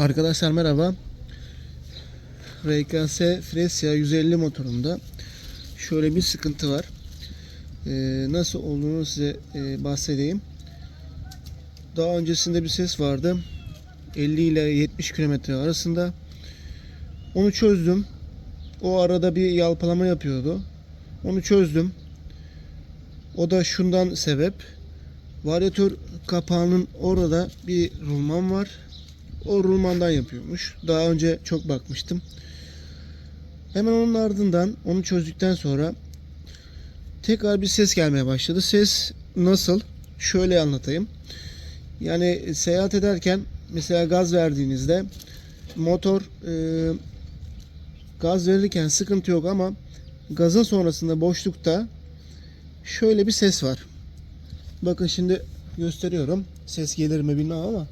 Arkadaşlar merhaba. RKS Fresia 150 motorunda şöyle bir sıkıntı var. Ee, nasıl olduğunu size e, bahsedeyim. Daha öncesinde bir ses vardı. 50 ile 70 km arasında. Onu çözdüm. O arada bir yalpalama yapıyordu. Onu çözdüm. O da şundan sebep. Varyatör kapağının orada bir rulman var. O rulmandan yapıyormuş. Daha önce çok bakmıştım. Hemen onun ardından onu çözdükten sonra tekrar bir ses gelmeye başladı. Ses nasıl? Şöyle anlatayım. Yani seyahat ederken mesela gaz verdiğinizde motor e, gaz verirken sıkıntı yok ama gazın sonrasında boşlukta şöyle bir ses var. Bakın şimdi gösteriyorum. Ses gelir mi bilmem ama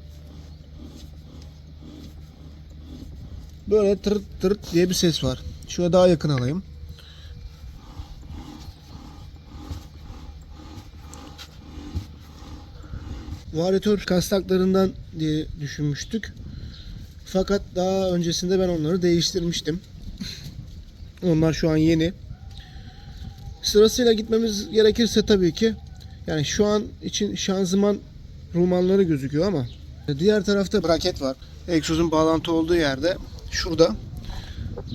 böyle tırt tırt diye bir ses var. Şöyle daha yakın alayım. Varyatör kastaklarından diye düşünmüştük. Fakat daha öncesinde ben onları değiştirmiştim. Onlar şu an yeni. Sırasıyla gitmemiz gerekirse tabii ki yani şu an için şanzıman rumanları gözüküyor ama diğer tarafta braket var. Egzozun bağlantı olduğu yerde şurada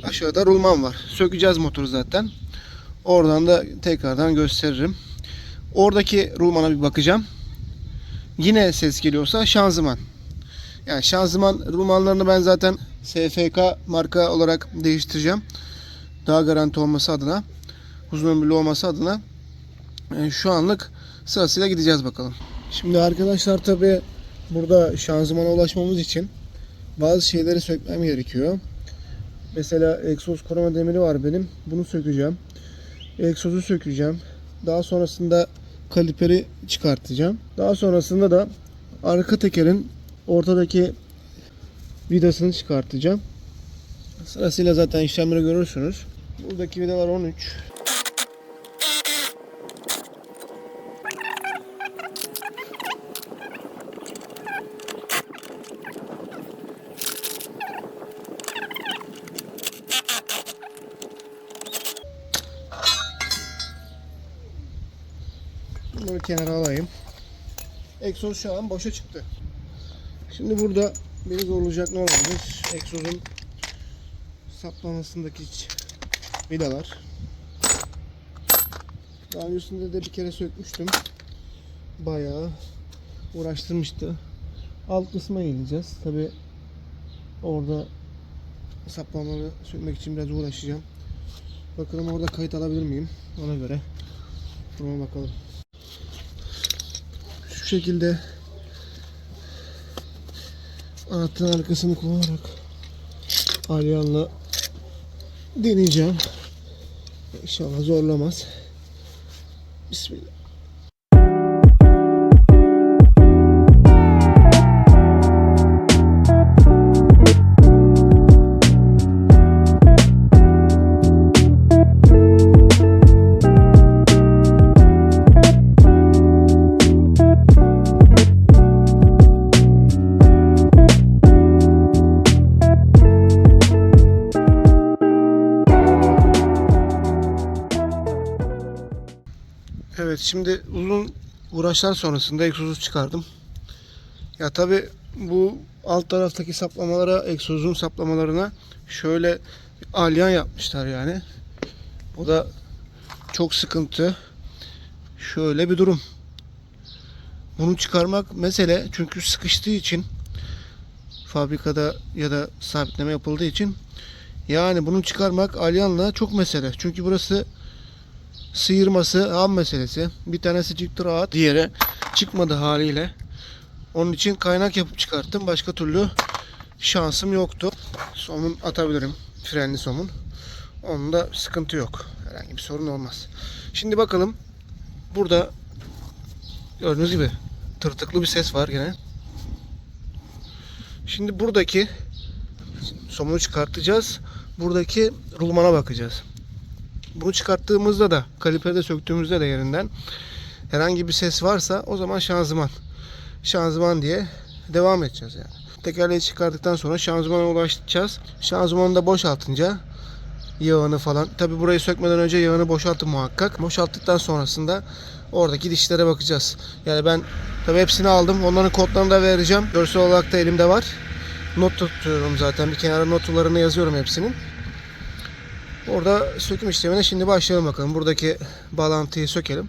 aşağıda rulman var. Sökeceğiz motoru zaten. Oradan da tekrardan gösteririm. Oradaki rulmana bir bakacağım. Yine ses geliyorsa şanzıman. Yani şanzıman rulmanlarını ben zaten SFK marka olarak değiştireceğim. Daha garanti olması adına, uzun ömürlü olması adına e, şu anlık sırasıyla gideceğiz bakalım. Şimdi arkadaşlar tabi burada şanzımana ulaşmamız için bazı şeyleri sökmem gerekiyor. Mesela egzoz koruma demiri var benim. Bunu sökeceğim. Egzozu sökeceğim. Daha sonrasında kaliperi çıkartacağım. Daha sonrasında da arka tekerin ortadaki vidasını çıkartacağım. Sırasıyla zaten işlemleri görürsünüz. Buradaki vidalar 13. Bunları kenara alayım. Egzoz şu an boşa çıktı. Şimdi burada beni zorlayacak ne olabilir? Egzozun saplamasındaki vidalar. Daha öncesinde de bir kere sökmüştüm. Bayağı uğraştırmıştı. Alt kısma ineceğiz. Tabi orada saplamaları sökmek için biraz uğraşacağım. Bakalım orada kayıt alabilir miyim? Ona göre duruma bakalım. Şu şekilde anahtarın arkasını kullanarak alyanla deneyeceğim. İnşallah zorlamaz. Bismillah. Evet şimdi uzun uğraşlar sonrasında egzozu çıkardım. Ya tabi bu alt taraftaki saplamalara, egzozun saplamalarına şöyle alyan yapmışlar yani. O da çok sıkıntı. Şöyle bir durum. Bunu çıkarmak mesele çünkü sıkıştığı için fabrikada ya da sabitleme yapıldığı için yani bunu çıkarmak alyanla çok mesele. Çünkü burası sıyırması ham meselesi. Bir tanesi çıktı rahat, diğeri çıkmadı haliyle. Onun için kaynak yapıp çıkarttım. Başka türlü şansım yoktu. Somun atabilirim. Frenli somun. Onda sıkıntı yok. Herhangi bir sorun olmaz. Şimdi bakalım. Burada gördüğünüz gibi tırtıklı bir ses var gene. Şimdi buradaki somunu çıkartacağız. Buradaki rulmana bakacağız. Bunu çıkarttığımızda da kaliperde söktüğümüzde de yerinden herhangi bir ses varsa o zaman şanzıman. Şanzıman diye devam edeceğiz yani. Tekerleği çıkardıktan sonra şanzımana ulaşacağız. Şanzımanı da boşaltınca yağını falan. Tabi burayı sökmeden önce yağını boşaltın muhakkak. Boşalttıktan sonrasında oradaki dişlere bakacağız. Yani ben tabi hepsini aldım. Onların kodlarını da vereceğim. Görsel olarak da elimde var. Not tutuyorum zaten. Bir kenara notlarını yazıyorum hepsinin. Orada söküm işlemine şimdi başlayalım bakalım. Buradaki bağlantıyı sökelim.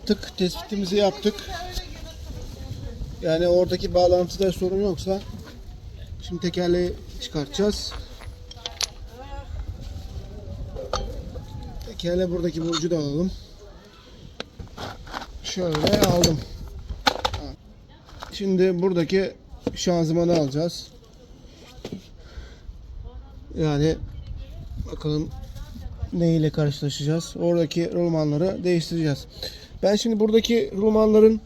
Yaptık? Tespitimizi yaptık. Yani oradaki bağlantıda sorun yoksa şimdi tekerleği çıkartacağız. Tekerle buradaki burcu da alalım. Şöyle aldım. Şimdi buradaki şanzımanı alacağız. Yani bakalım ne ile karşılaşacağız. Oradaki rulmanları değiştireceğiz. Ben şimdi buradaki rulmanların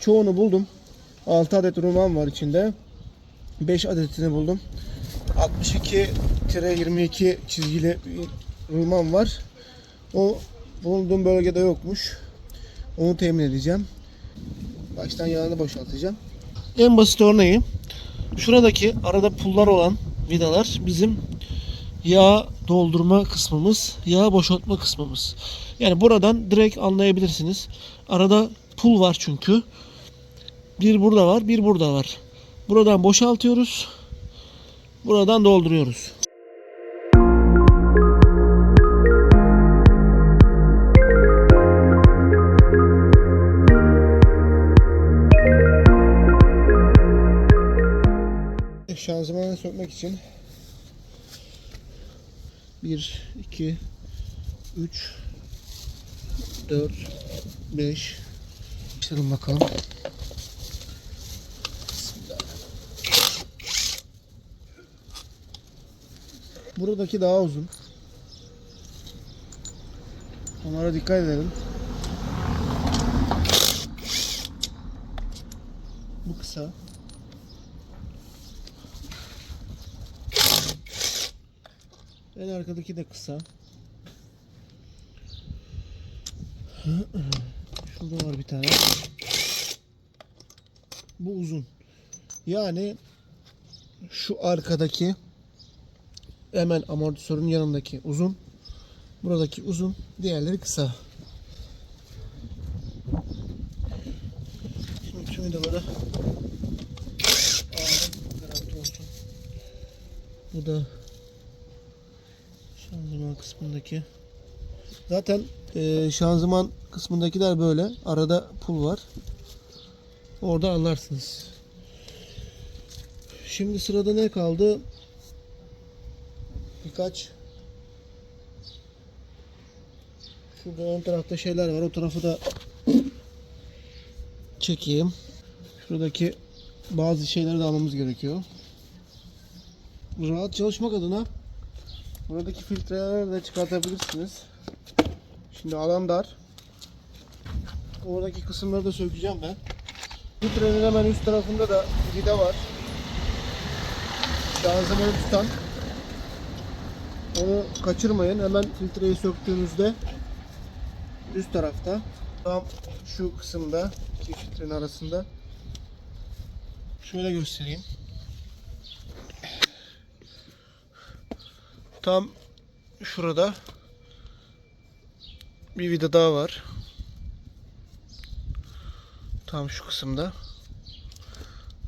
çoğunu buldum. 6 adet rulman var içinde. 5 adetini buldum. 62-22 çizgili bir rulman var. O bulunduğum bölgede yokmuş. Onu temin edeceğim. Baştan yağını boşaltacağım. En basit örneği şuradaki arada pullar olan vidalar bizim yağ doldurma kısmımız, yağ boşaltma kısmımız. Yani buradan direkt anlayabilirsiniz. Arada pul var çünkü. Bir burada var, bir burada var. Buradan boşaltıyoruz. Buradan dolduruyoruz. Şanzımanı sökmek için 1, 2, 3, 4, 5. Başlayalım bakalım. Buradaki daha uzun. Onlara dikkat edelim. Bu kısa. En arkadaki de kısa. Şurada var bir tane. Bu uzun. Yani şu arkadaki hemen amortisörün yanındaki uzun. Buradaki uzun. Diğerleri kısa. Şimdi tüm vidaları. Bu da Şanzıman kısmındaki. Zaten e, şanzıman kısmındakiler böyle. Arada pul var. Orada anlarsınız. Şimdi sırada ne kaldı? Birkaç Şurada ön tarafta şeyler var. O tarafı da çekeyim. Şuradaki bazı şeyleri de almamız gerekiyor. Rahat çalışmak adına Buradaki filtreleri de çıkartabilirsiniz. Şimdi alan dar. Oradaki kısımları da sökeceğim ben. Filtrenin hemen üst tarafında da vida var. Şanzımanı tutan. Onu kaçırmayın. Hemen filtreyi söktüğünüzde üst tarafta tam şu kısımda iki filtrenin arasında şöyle göstereyim. Tam şurada bir vida daha var. Tam şu kısımda.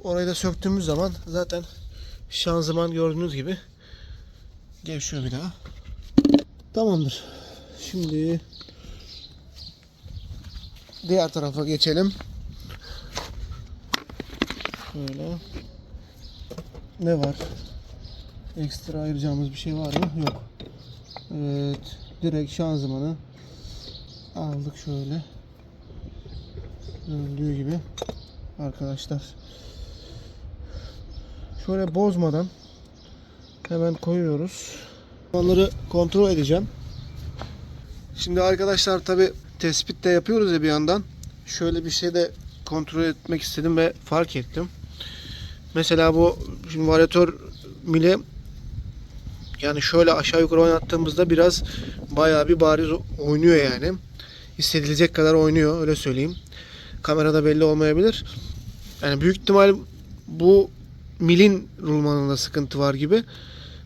Orayı da söktüğümüz zaman zaten şanzıman gördüğünüz gibi gevşiyor bir daha. Tamamdır. Şimdi diğer tarafa geçelim. Şöyle. Ne var? Ekstra ayıracağımız bir şey var mı? Yok. Evet. Direkt şanzımanı aldık şöyle. Görüldüğü gibi. Arkadaşlar. Şöyle bozmadan hemen koyuyoruz. Onları kontrol edeceğim. Şimdi arkadaşlar tabi tespit de yapıyoruz ya bir yandan. Şöyle bir şey de kontrol etmek istedim ve fark ettim. Mesela bu şimdi varyatör mili yani şöyle aşağı yukarı oynattığımızda biraz bayağı bir bariz oynuyor yani. Hissedilecek kadar oynuyor öyle söyleyeyim. Kamerada belli olmayabilir. Yani büyük ihtimal bu milin rulmanında sıkıntı var gibi.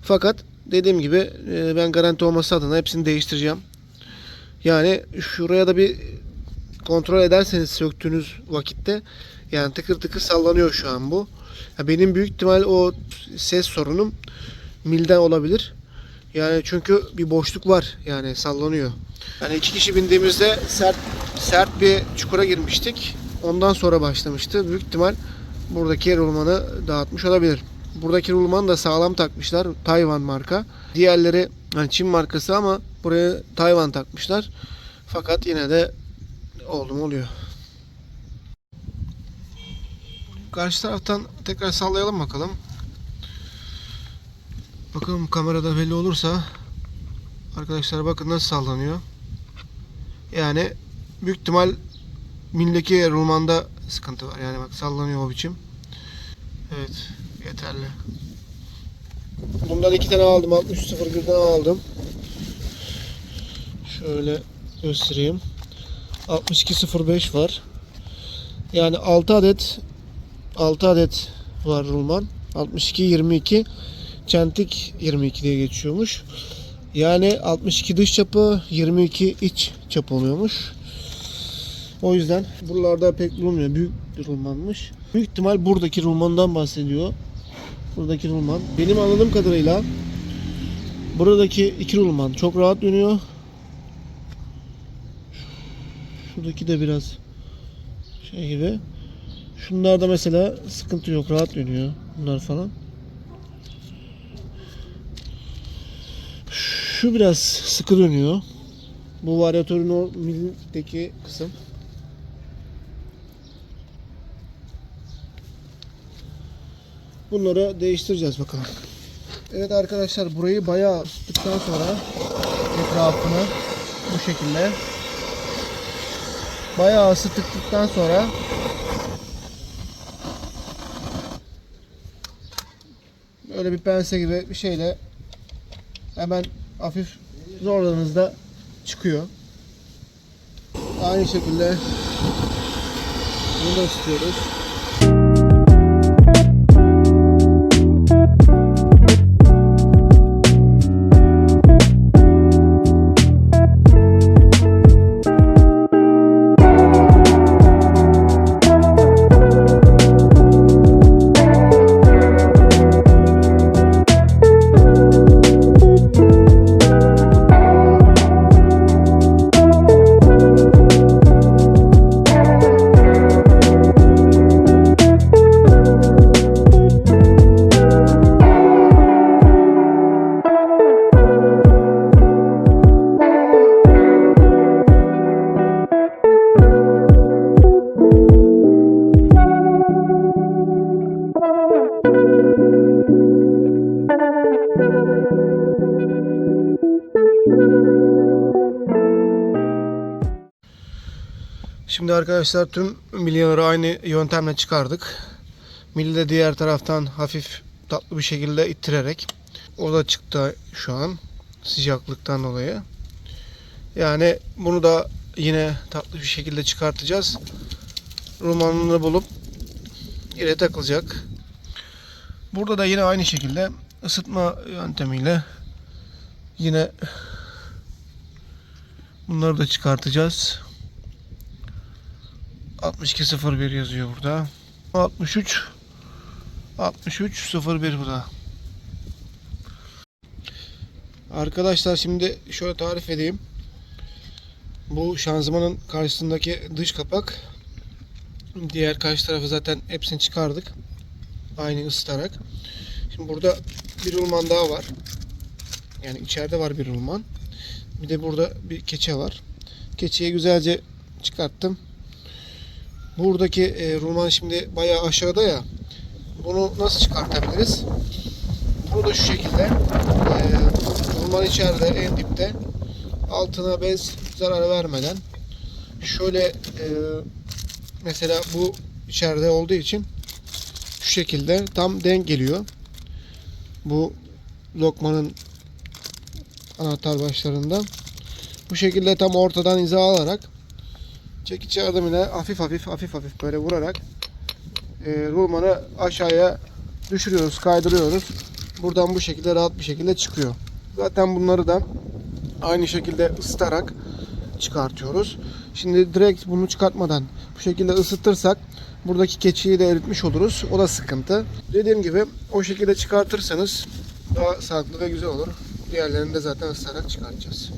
Fakat dediğim gibi e, ben garanti olması adına hepsini değiştireceğim. Yani şuraya da bir kontrol ederseniz söktüğünüz vakitte yani tıkır tıkır sallanıyor şu an bu. Benim büyük ihtimal o ses sorunum milden olabilir. Yani çünkü bir boşluk var yani sallanıyor. Yani iki kişi bindiğimizde sert sert bir çukura girmiştik. Ondan sonra başlamıştı. Büyük ihtimal buradaki rulmanı dağıtmış olabilir. Buradaki rulmanı da sağlam takmışlar. Tayvan marka. Diğerleri hani Çin markası ama buraya Tayvan takmışlar. Fakat yine de oldu mu oluyor. Karşı taraftan tekrar sallayalım bakalım. Bakalım kamerada belli olursa arkadaşlar bakın nasıl sallanıyor. Yani büyük ihtimal mildeki rulmanda sıkıntı var. Yani bak sallanıyor o biçim. Evet yeterli. Bundan iki tane aldım. 6301'den aldım. Şöyle göstereyim. 6205 var. Yani 6 adet 6 adet var rulman. 62 22 çentik 22 diye geçiyormuş. Yani 62 dış çapı 22 iç çap oluyormuş. O yüzden buralarda pek bulunmuyor. Büyük bir rulmanmış. Büyük ihtimal buradaki rulmandan bahsediyor. Buradaki rulman. Benim anladığım kadarıyla buradaki iki rulman çok rahat dönüyor. Şuradaki de biraz şey gibi. Şunlarda mesela sıkıntı yok. Rahat dönüyor. Bunlar falan. Şu biraz sıkı dönüyor. Bu varyatörün o mildeki kısım. Bunları değiştireceğiz bakalım. Evet arkadaşlar burayı bayağı ısıttıktan sonra etrafını bu şekilde bayağı ısıttıktan sonra böyle bir pense gibi bir şeyle hemen hafif zorladığınızda çıkıyor. Aynı şekilde bunu da ısıtıyoruz. Şimdi arkadaşlar tüm milyaları aynı yöntemle çıkardık. Milli de diğer taraftan hafif tatlı bir şekilde ittirerek. O da çıktı şu an. Sıcaklıktan dolayı. Yani bunu da yine tatlı bir şekilde çıkartacağız. Romanını bulup yine takılacak. Burada da yine aynı şekilde ısıtma yöntemiyle yine bunları da çıkartacağız. 6201 yazıyor burada. 63 6301 bu da. Arkadaşlar şimdi şöyle tarif edeyim. Bu şanzımanın karşısındaki dış kapak. Diğer karşı tarafı zaten hepsini çıkardık. Aynı ısıtarak. Şimdi burada bir rulman daha var. Yani içeride var bir rulman. Bir de burada bir keçe var. Keçeyi güzelce çıkarttım. Buradaki e, rulman şimdi bayağı aşağıda ya. Bunu nasıl çıkartabiliriz? Bunu da şu şekilde e, rulman içeride en dipte altına bez zarar vermeden şöyle e, mesela bu içeride olduğu için şu şekilde tam denk geliyor. Bu lokmanın anahtar başlarında. Bu şekilde tam ortadan hiza alarak çekiç yardımıyla hafif hafif hafif hafif böyle vurarak e, rulmanı aşağıya düşürüyoruz, kaydırıyoruz. Buradan bu şekilde rahat bir şekilde çıkıyor. Zaten bunları da aynı şekilde ısıtarak çıkartıyoruz. Şimdi direkt bunu çıkartmadan bu şekilde ısıtırsak buradaki keçiyi de eritmiş oluruz. O da sıkıntı. Dediğim gibi o şekilde çıkartırsanız daha sağlıklı ve güzel olur. Diğerlerini de zaten ısıtarak çıkartacağız.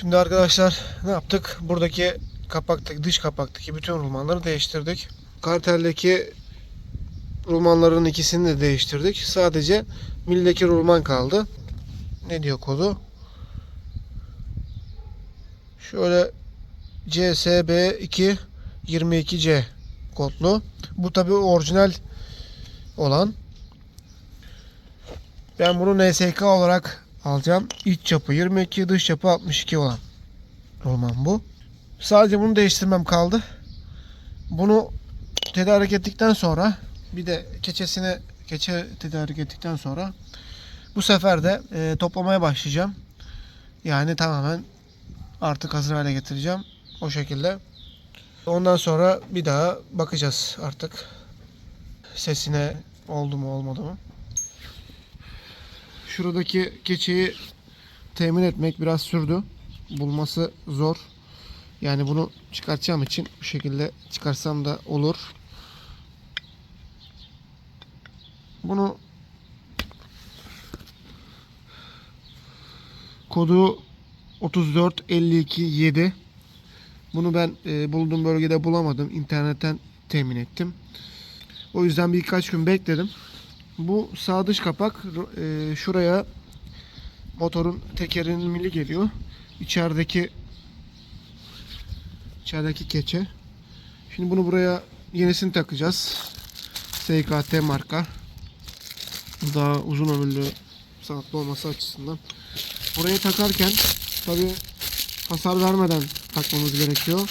Şimdi arkadaşlar ne yaptık? Buradaki kapaktaki dış kapaktaki bütün rulmanları değiştirdik. Karteldeki rulmanların ikisini de değiştirdik. Sadece mildeki rulman kaldı. Ne diyor kodu? Şöyle CSB2 22C kodlu. Bu tabi orijinal olan. Ben bunu NSK olarak alacağım. İç çapı 22, dış çapı 62 olan roman bu. Sadece bunu değiştirmem kaldı. Bunu tedarik ettikten sonra bir de keçesini keçe tedarik ettikten sonra bu sefer de e, toplamaya başlayacağım. Yani tamamen artık hazır hale getireceğim. O şekilde. Ondan sonra bir daha bakacağız artık. Sesine oldu mu olmadı mı. Şuradaki keçeyi temin etmek biraz sürdü. Bulması zor. Yani bunu çıkartacağım için bu şekilde çıkarsam da olur. Bunu kodu 34527 bunu ben e, bulduğum bölgede bulamadım. İnternetten temin ettim. O yüzden birkaç gün bekledim. Bu sağ dış kapak e, şuraya motorun tekerinin mili geliyor. İçerideki içerideki keçe. Şimdi bunu buraya yenisini takacağız. SKT marka. Daha uzun ömürlü sağlıklı olması açısından. Buraya takarken tabi hasar vermeden takmamız gerekiyor.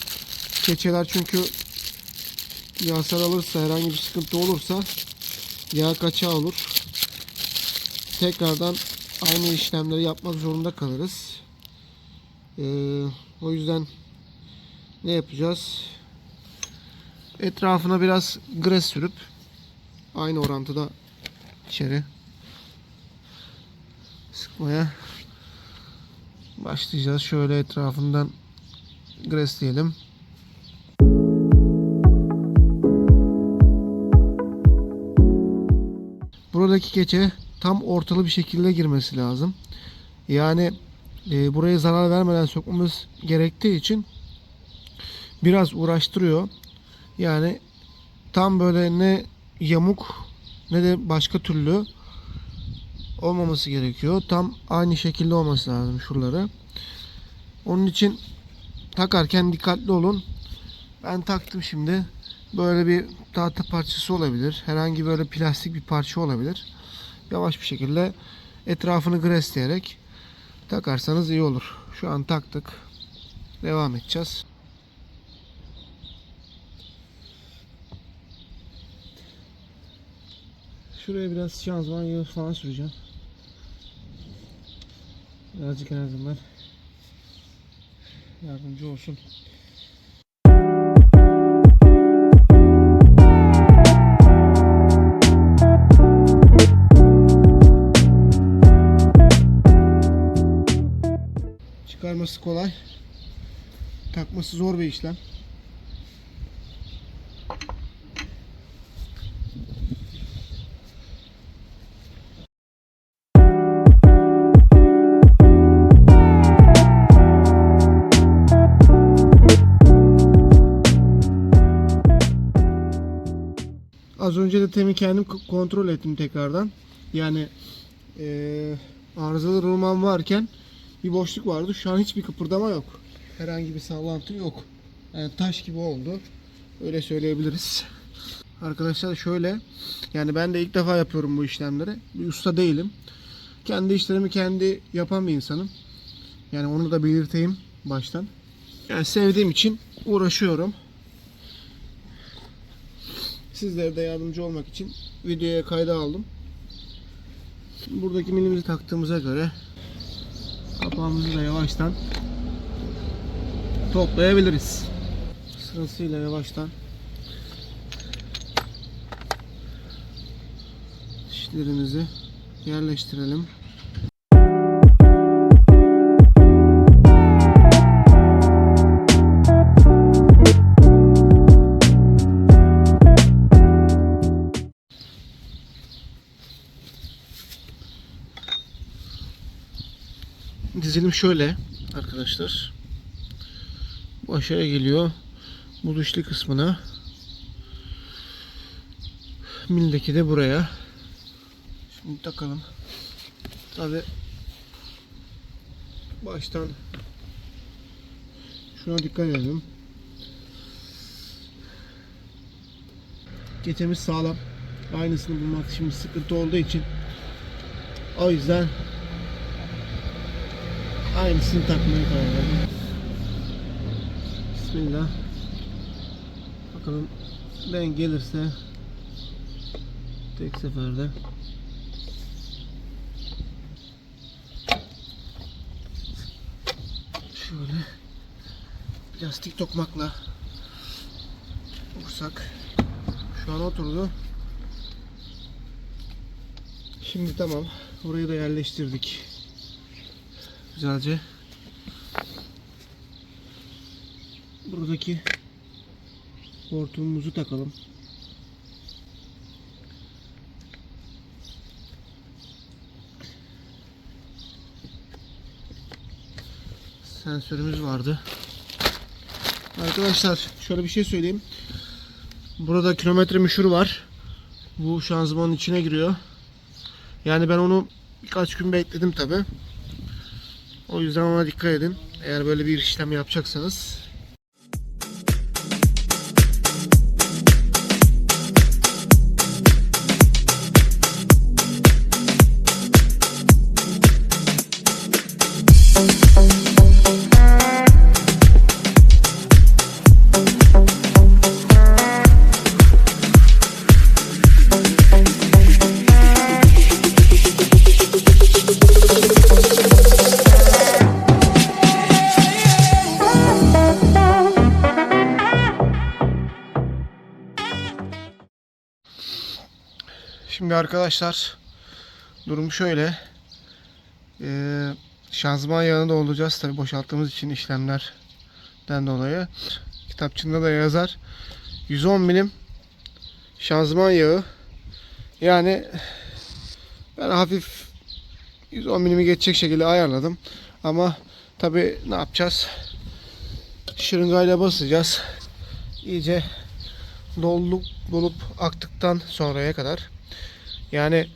Keçeler çünkü bir hasar alırsa herhangi bir sıkıntı olursa yağ kaçağı olur. Tekrardan aynı işlemleri yapmak zorunda kalırız. Ee, o yüzden ne yapacağız? Etrafına biraz gres sürüp aynı orantıda içeri sıkmaya başlayacağız. Şöyle etrafından gres Buradaki keçe tam ortalı bir şekilde girmesi lazım. Yani e, buraya zarar vermeden sokmamız gerektiği için biraz uğraştırıyor. Yani tam böyle ne yamuk ne de başka türlü olmaması gerekiyor. Tam aynı şekilde olması lazım şuraları. Onun için takarken dikkatli olun. Ben taktım şimdi. Böyle bir tahta parçası olabilir. Herhangi böyle plastik bir parça olabilir. Yavaş bir şekilde etrafını gresleyerek takarsanız iyi olur. Şu an taktık. Devam edeceğiz. Şuraya biraz şanzıman yağı falan süreceğim. Birazcık en azından yardımcı olsun. Çıkarması kolay. Takması zor bir işlem. Az önce de temin kendim kontrol ettim tekrardan. Yani eee arızalı rulman varken bir boşluk vardı. Şu an hiçbir kıpırdama yok. Herhangi bir sallantı yok. Yani taş gibi oldu. Öyle söyleyebiliriz. Arkadaşlar şöyle yani ben de ilk defa yapıyorum bu işlemleri. Bir usta değilim. Kendi işlerimi kendi yapan bir insanım. Yani onu da belirteyim baştan. Yani sevdiğim için uğraşıyorum. Sizlere de yardımcı olmak için videoya kayda aldım. Buradaki milimizi taktığımıza göre kapağımızı da yavaştan toplayabiliriz. Sırasıyla yavaştan dişlerimizi yerleştirelim. Dizilim şöyle arkadaşlar. Bu aşağıya geliyor. Bu dişli kısmına. Mildeki de buraya. Şimdi takalım. Tabi baştan şuna dikkat edelim. Geçemiz sağlam. Aynısını bulmak şimdi sıkıntı olduğu için o yüzden aynısını takmaya karar verdim. Bismillah. Bakalım denk gelirse tek seferde şöyle plastik tokmakla vursak şu an oturdu. Şimdi tamam. Orayı da yerleştirdik. Güzelce. Buradaki hortumumuzu takalım. Sensörümüz vardı. Arkadaşlar şöyle bir şey söyleyeyim. Burada kilometre müşür var. Bu şanzımanın içine giriyor. Yani ben onu birkaç gün bekledim tabi. O yüzden ona dikkat edin. Eğer böyle bir işlem yapacaksanız. Şimdi arkadaşlar durum şöyle. Ee, şanzıman yağını dolduracağız tabi boşalttığımız için işlemlerden dolayı. Kitapçığında da yazar. 110 milim şanzıman yağı. Yani ben hafif 110 milimi geçecek şekilde ayarladım. Ama tabi ne yapacağız? Şırıngayla basacağız. İyice dolulup dolup aktıktan sonraya kadar yani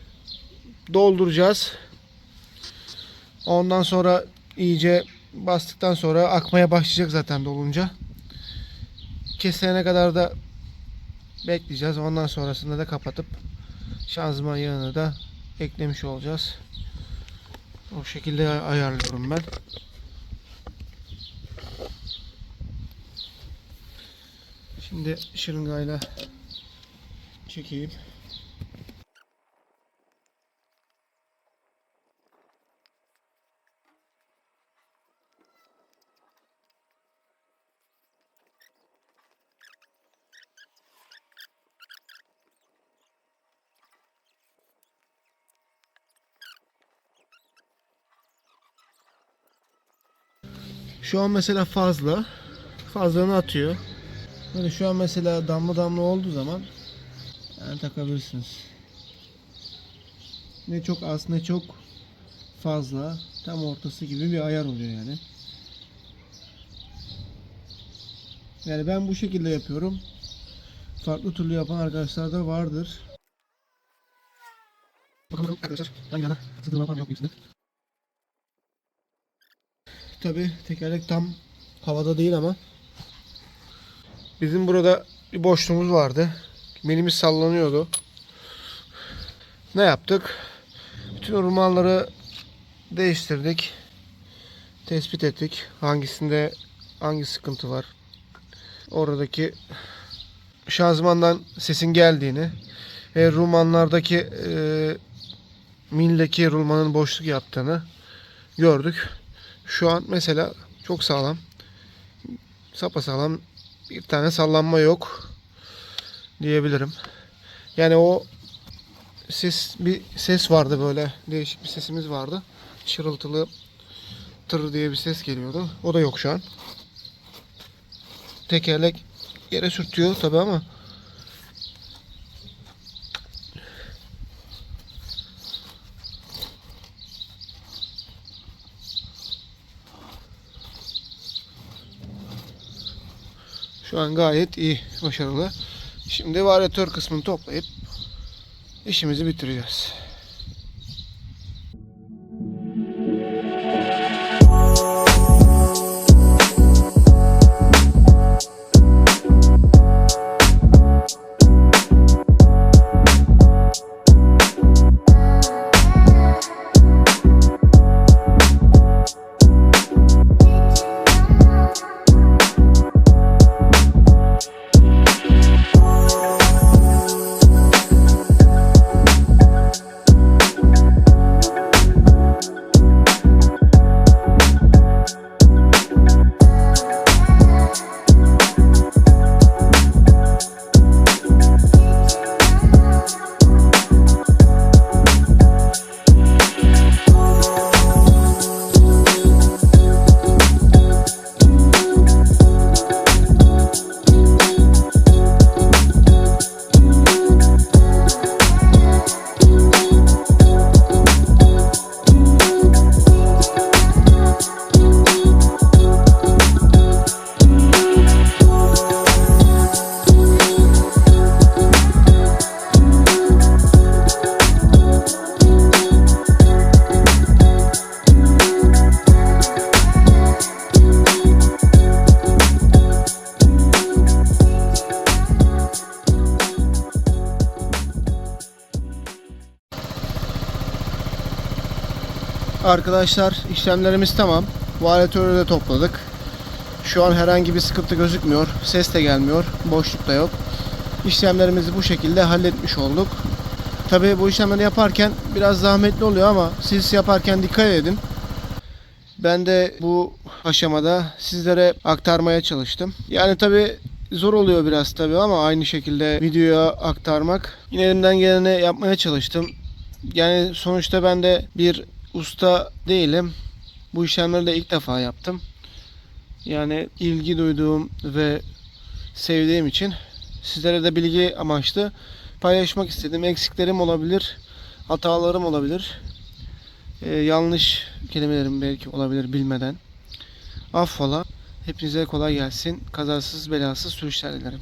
dolduracağız. Ondan sonra iyice bastıktan sonra akmaya başlayacak zaten dolunca. Kesene kadar da bekleyeceğiz. Ondan sonrasında da kapatıp şanzıman yağını da eklemiş olacağız. O şekilde ayarlıyorum ben. Şimdi şırıngayla çekeyim. Şu an mesela fazla. Fazlanı atıyor. Böyle şu an mesela damla damla olduğu zaman yani takabilirsiniz. Ne çok az ne çok fazla. Tam ortası gibi bir ayar oluyor yani. Yani ben bu şekilde yapıyorum. Farklı türlü yapan arkadaşlar da vardır. Bakalım arkadaşlar hangi yana sıkıntı var mı yok? Tabi tekerlek tam havada değil ama bizim burada bir boşluğumuz vardı. Belimiz sallanıyordu. Ne yaptık? Bütün ormanları değiştirdik. Tespit ettik. Hangisinde hangi sıkıntı var. Oradaki şanzımandan sesin geldiğini ve rumanlardaki e, mildeki rulmanın boşluk yaptığını gördük. Şu an mesela çok sağlam. Sapasağlam bir tane sallanma yok diyebilirim. Yani o ses bir ses vardı böyle değişik bir sesimiz vardı. Şırıltılı tır diye bir ses geliyordu. O da yok şu an. Tekerlek yere sürtüyor tabi ama Şu an gayet iyi, başarılı. Şimdi varyatör kısmını toplayıp işimizi bitireceğiz. Arkadaşlar işlemlerimiz tamam. Varyatörü de topladık. Şu an herhangi bir sıkıntı gözükmüyor. Ses de gelmiyor. Boşluk da yok. İşlemlerimizi bu şekilde halletmiş olduk. Tabi bu işlemleri yaparken biraz zahmetli oluyor ama siz yaparken dikkat edin. Ben de bu aşamada sizlere aktarmaya çalıştım. Yani tabi zor oluyor biraz tabi ama aynı şekilde videoya aktarmak. Yine elimden geleni yapmaya çalıştım. Yani sonuçta ben de bir usta değilim. Bu işlemleri de ilk defa yaptım. Yani ilgi duyduğum ve sevdiğim için sizlere de bilgi amaçlı paylaşmak istedim. Eksiklerim olabilir, hatalarım olabilir. Ee, yanlış kelimelerim belki olabilir bilmeden. Affola. Hepinize kolay gelsin. Kazasız belasız sürüşler dilerim.